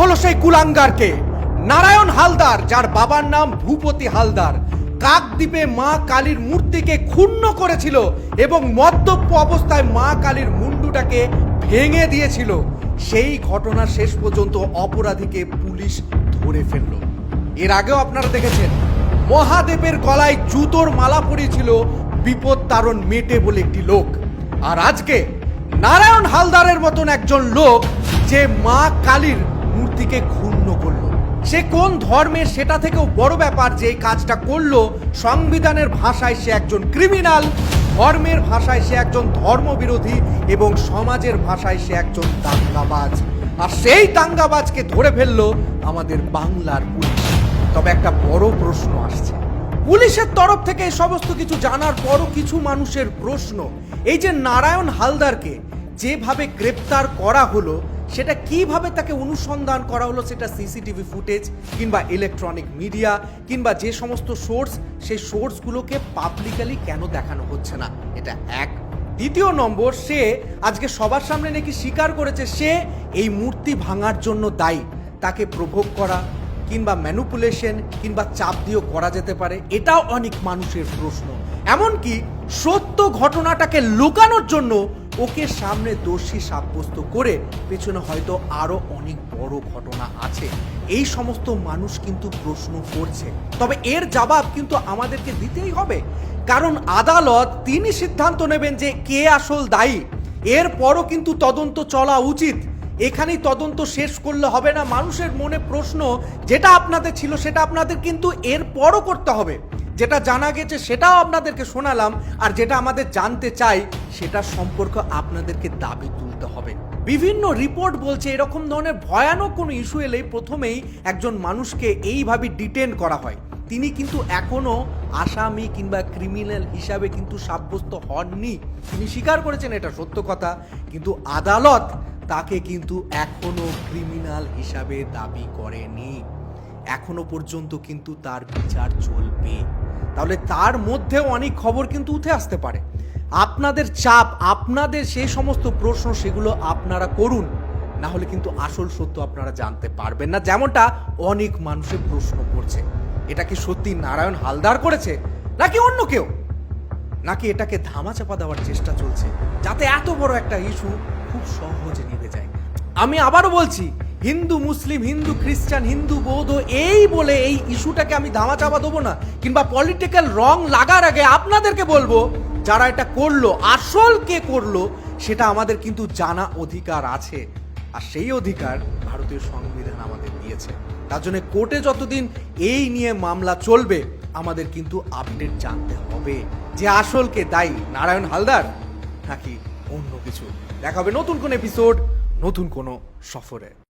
হলো সেই কুলাঙ্গারকে। নারায়ণ হালদার, যার বাবার নাম ভূপতি হালদার, কাকদ্বীপে মা কালীর মূর্তিকে ক্ষুণ্ণ করেছিল এবং মদ্যপ অবস্থায় মা কালীর মুন্ডুটাকে ভেঙে দিয়েছিল। সেই ঘটনা শেষ পর্যন্ত অপরাধীকে পুলিশ ধরে ফেলল। এর আগেও আপনারা দেখেছেন, মহাদেবের গলায় জুতোর মালা পরিয়েছিল বিপদ তারণ মেটে বলে একটি লোক। আর আজকে নারায়ণ হালদারের মতন একজন লোক যে মা কালীর মূর্তিকে ক্ষুণ্ণ করল। সে কোন ধর্মের সেটা থেকেও বড় ব্যাপার যে এই কাজটা করল, সংবিধানের ভাষায় সে একজন ক্রিমিনাল ধর্মের ভাষায় সে একজন ধর্মবিরোধী এবং সমাজের ভাষায় সে একজন দাঙ্গাবাজ। আর সেই দাঙ্গাবাজকে ধরে ফেলল আমাদের বাংলার পুলিশ। তবে একটা বড় প্রশ্ন আসছে। পুলিশের তরফ থেকে এই সমস্ত কিছু জানার পরও কিছু মানুষের প্রশ্ন। এই যে নারায়ণ হালদারকে যেভাবে গ্রেপ্তার করা হলো সেটা কীভাবে তাকে অনুসন্ধান করা হলো সেটা সিসিটিভি ফুটেজ কিংবা ইলেকট্রনিক মিডিয়া কিংবা যে সমস্ত সোর্স সেই সোর্সগুলোকে পাবলিকালি কেন দেখানো হচ্ছে না? এটা এক। দ্বিতীয় নম্বর, সে আজকে সবার সামনে নাকি স্বীকার করেছে সে এই মূর্তি ভাঙার জন্য দায়ী। তাকে প্রভোগ করা কিংবা ম্যানুপুলেশন কিংবা চাপ দিয়েও করা যেতে পারে, এটাও অনেক মানুষের প্রশ্ন। এমনকি সত্য ঘটনাটাকে লুকানোর জন্য ওকে সামনে দোষী সাব্যস্ত করে পেছনে হয়তো আরও অনেক বড় ঘটনা আছে। এই সমস্ত মানুষ কিন্তু প্রশ্ন করছে। তবে এর জবাব কিন্তু আমাদেরকে দিতেই হবে। কারণ আদালত তিনি সিদ্ধান্ত নেবেন যে কে আসল দায়ী। এরপরও কিন্তু তদন্ত চলা উচিত। এখানেই তদন্ত শেষ করলে হবে না। মানুষের মনে প্রশ্ন, যেটা আপনাদের ছিল সেটা আপনাদের কিন্তু এরপরও করতে হবে। যেটা জানা গেছে সেটাও আপনাদেরকে শোনালাম, আর যেটা আমাদের জানতে চাই সেটা সম্পর্ক আপনাদেরকে দাবি তুলতে হবে। বিভিন্ন রিপোর্ট বলছে এরকম ধরনের ভয়ানক কোনো ইস্যু এলেই প্রথমেই একজন মানুষকে এইভাবে ডিটেন করা হয়। তিনি কিন্তু এখনও আসামি কিংবা ক্রিমিনাল হিসাবে কিন্তু সাব্যস্ত হননি। তিনি স্বীকার করেছেন এটা সত্য কথা, কিন্তু আদালত তাকে কিন্তু এখনও ক্রিমিনাল হিসাবে দাবি করেনি। এখনও পর্যন্ত কিন্তু তার বিচার চলবে তাহলে তার মধ্যেও অনেক খবর কিন্তু উঠে আসতে পারে। আপনাদের চাপ, আপনাদের সেই সমস্ত প্রশ্ন সেগুলো আপনারা করুন, না হলে কিন্তু আসল সত্য আপনারা জানতে পারবেন না। যেমনটা অনেক মানুষের প্রশ্ন করছে, এটা কি সত্যি নারায়ণ হালদার করেছে, নাকি অন্য কেউ? নাকি এটাকে ধামাচাপা দেওয়ার চেষ্টা চলছে, যাতে এত বড় একটা ইস্যু খুব সহজে নিভে যায়? আমি আবারও বলছি হিন্দু, মুসলিম, হিন্দু, খ্রিস্টান, হিন্দু, বৌদ্ধ, এই বলে এই ইস্যুটাকে আমি ধামা চাপা দেবো না, কিংবা পলিটিক্যাল রং লাগার আগে আপনাদেরকে বলব, যারা এটা করল, আসল কে করল, সেটা আমাদের কিন্তু জানা অধিকার আছে, আর সেই অধিকার ভারতীয় সংবিধান আমাদের দিয়েছে। তার জন্য কোর্টে যতদিন এই নিয়ে মামলা চলবে, আমাদের কিন্তু আপডেট জানতে হবে, যে আসলকে দায়ী, নারায়ণ হালদার, নাকি অন্য কিছু। দেখা হবে নতুন কোন এপিসোড, নতুন কোনো সফরে।